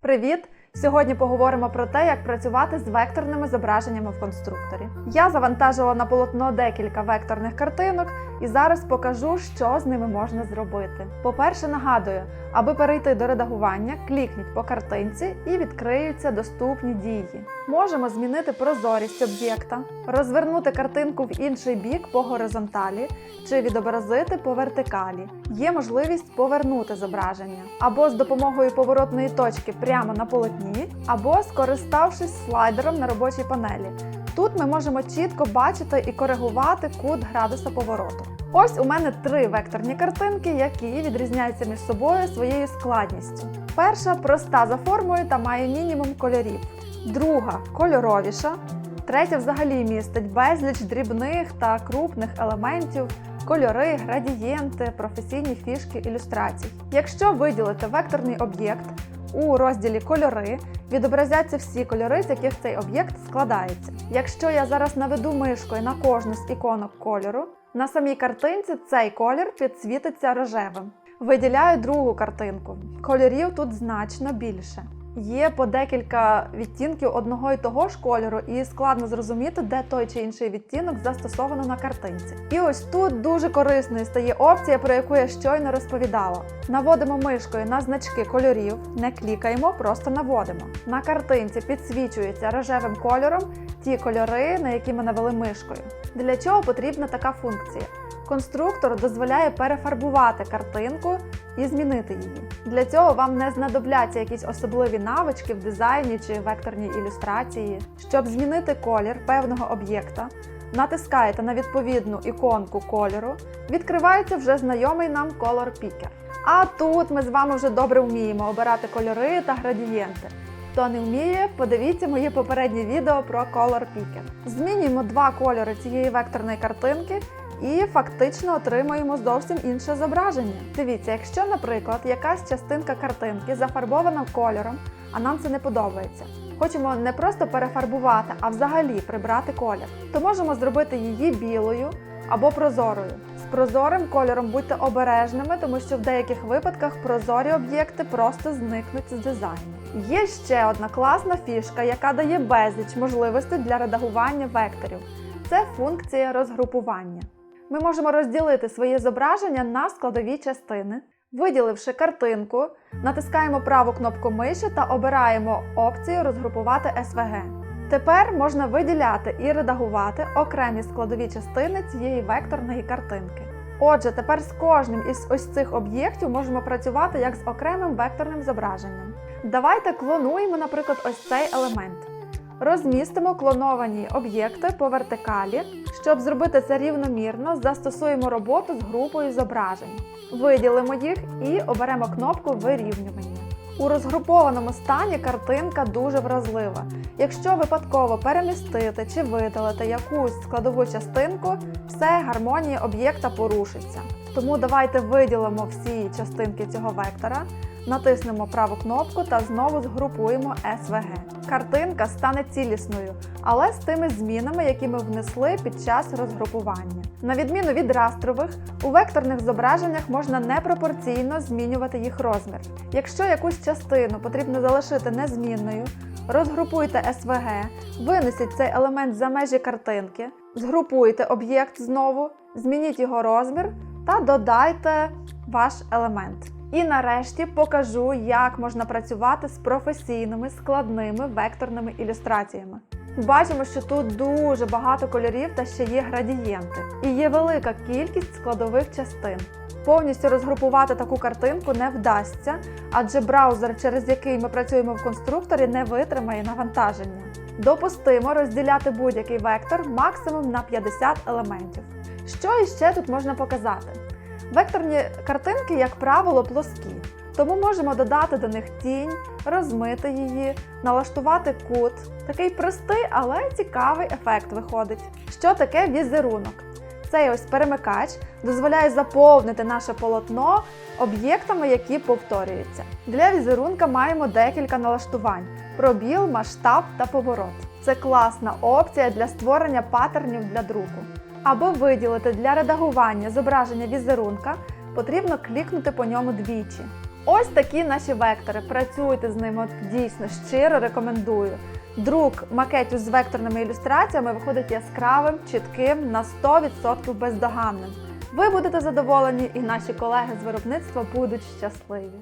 Привіт! Сьогодні поговоримо про те, як працювати з векторними зображеннями в конструкторі. Я завантажила на полотно декілька векторних картинок і зараз покажу, що з ними можна зробити. По-перше, нагадую, аби перейти до редагування, клікніть по картинці і відкриються доступні дії. Можемо змінити прозорість об'єкта, розвернути картинку в інший бік по горизонталі чи відобразити по вертикалі. Є можливість повернути зображення або з допомогою поворотної точки прямо на полотні, або скориставшись слайдером на робочій панелі. Тут ми можемо чітко бачити і коригувати кут градуса повороту. Ось у мене три векторні картинки, які відрізняються між собою своєю складністю. Перша проста за формою та має мінімум кольорів. Друга кольоровіша. Третя взагалі містить безліч дрібних та крупних елементів, кольори, градієнти, професійні фішки ілюстрацій. Якщо виділити векторний об'єкт у розділі Кольори, відобразяться всі кольори, з яких цей об'єкт складається. Якщо я зараз наведу мишкою на кожну з іконок кольору, на самій картинці цей колір підсвітиться рожевим. Виділяю другу картинку. Кольорів тут значно більше. Є по декілька відтінків одного і того ж кольору, і складно зрозуміти, де той чи інший відтінок застосовано на картинці. І ось тут дуже корисною стає опція, про яку я щойно розповідала. Наводимо мишкою на значки кольорів, не клікаємо, просто наводимо. На картинці підсвічується рожевим кольором ті кольори, на які ми навели мишкою. Для чого потрібна така функція? Конструктор дозволяє перефарбувати картинку і змінити її. Для цього вам не знадобляться якісь особливі навички в дизайні чи векторній ілюстрації. Щоб змінити колір певного об'єкта, натискаєте на відповідну іконку кольору, відкривається вже знайомий нам Color Picker. А тут ми з вами вже добре вміємо обирати кольори та градієнти. Хто не вміє, подивіться моє попереднє відео про Color Picker. Змінюємо два кольори цієї векторної картинки і фактично отримуємо зовсім інше зображення. Дивіться, якщо, наприклад, якась частинка картинки зафарбована кольором, а нам це не подобається. Хочемо не просто перефарбувати, а взагалі прибрати колір, то можемо зробити її білою або прозорою. З прозорим кольором будьте обережними, тому що в деяких випадках прозорі об'єкти просто зникнуть з дизайну. Є ще одна класна фішка, яка дає безліч можливостей для редагування векторів. Це функція розгрупування. Ми можемо розділити своє зображення на складові частини. Виділивши картинку, натискаємо праву кнопку миші та обираємо опцію Розгрупувати SVG. Тепер можна виділяти і редагувати окремі складові частини цієї векторної картинки. Отже, тепер з кожним із ось цих об'єктів можемо працювати як з окремим векторним зображенням. Давайте клонуємо, наприклад, ось цей елемент. Розмістимо клоновані об'єкти по вертикалі. Щоб зробити це рівномірно, застосуємо роботу з групою зображень. Виділимо їх і оберемо кнопку вирівнювання. У розгрупованому стані картинка дуже вразлива. Якщо випадково перемістити чи видалити якусь складову частинку, все гармонія об'єкта порушиться. Тому давайте виділимо всі частинки цього вектора, натиснемо праву кнопку та знову згрупуємо SVG. Картинка стане цілісною, але з тими змінами, які ми внесли під час розгрупування. На відміну від растрових, у векторних зображеннях можна непропорційно змінювати їх розмір. Якщо якусь частину потрібно залишити незмінною, розгрупуйте SVG, винесіть цей елемент за межі картинки, згрупуйте об'єкт знову, змініть його розмір та додайте ваш елемент. І нарешті покажу, як можна працювати з професійними складними векторними ілюстраціями. Бачимо, що тут дуже багато кольорів та ще є градієнти, і є велика кількість складових частин. Повністю розгрупувати таку картинку не вдасться, адже браузер, через який ми працюємо в конструкторі, не витримає навантаження. Допустимо розділяти будь-який вектор максимум на 50 елементів. Що іще тут можна показати? Векторні картинки, як правило, плоскі, тому можемо додати до них тінь, розмити її, налаштувати кут. Такий простий, але цікавий ефект виходить. Що таке візерунок? Цей ось перемикач дозволяє заповнити наше полотно об'єктами, які повторюються. Для візерунка маємо декілька налаштувань: пробіл, масштаб та поворот. Це класна опція для створення паттернів для друку. Аби виділити для редагування зображення візерунка, потрібно клікнути по ньому двічі. Ось такі наші вектори. Працюйте з ними дійсно щиро рекомендую. Друк макетів з векторними ілюстраціями виходить яскравим, чітким, на 100% бездоганним. Ви будете задоволені, і наші колеги з виробництва будуть щасливі.